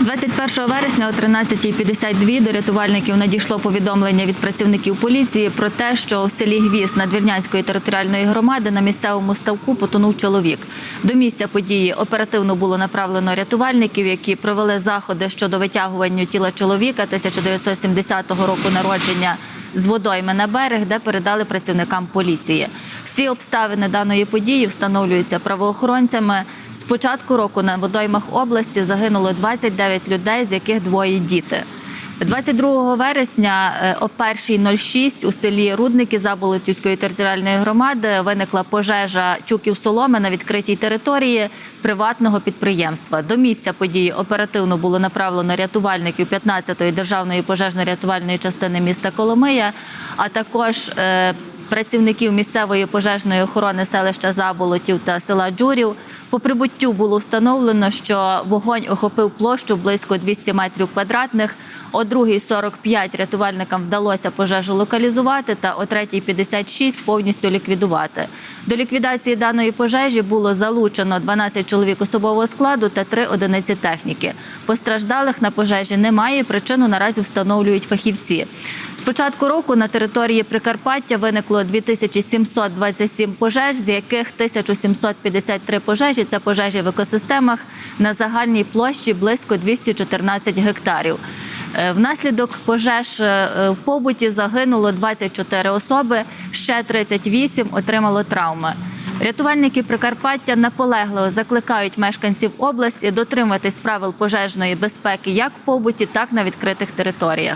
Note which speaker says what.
Speaker 1: 21 вересня о 13.52 до рятувальників надійшло повідомлення від працівників поліції про те, що у селі Гвіз Надвірнянської територіальної громади на місцевому ставку потонув чоловік. До місця події оперативно було направлено рятувальників, які провели заходи щодо витягування тіла чоловіка 1970 року народження з водойми на берег, де передали працівникам поліції. Всі обставини даної події встановлюються правоохоронцями. З початку року на водоймах області загинуло 29 людей, з яких двоє діти. 22 вересня е, о 1.06 у селі Рудники Заболотівської територіальної громади виникла пожежа тюків соломи на відкритій території приватного підприємства. До місця події оперативно було направлено рятувальників 15-ї державної пожежно-рятувальної частини міста Коломия, а також е, працівників місцевої пожежної охорони селища Заболотів та села Джурів. По прибуттю було встановлено, що вогонь охопив площу близько 200 метрів квадратних. О 2.45 рятувальникам вдалося пожежу локалізувати та о 3.56 повністю ліквідувати. До ліквідації даної пожежі було залучено 12 чоловік особового складу та 3 одиниці техніки. Постраждалих на пожежі немає. Причину наразі встановлюють фахівці. З початку року на території Прикарпаття виникло 2727 пожеж, з яких 1753 пожежі це пожежі в екосистемах на загальній площі близько 214 гектарів. Е, Внаслідок пожеж е, в побуті загинуло 24 особи, ще 38 отримало травми. Рятувальники Прикарпаття наполегливо закликають мешканців області дотриматись правил пожежної безпеки як в побуті, так і на відкритих територіях.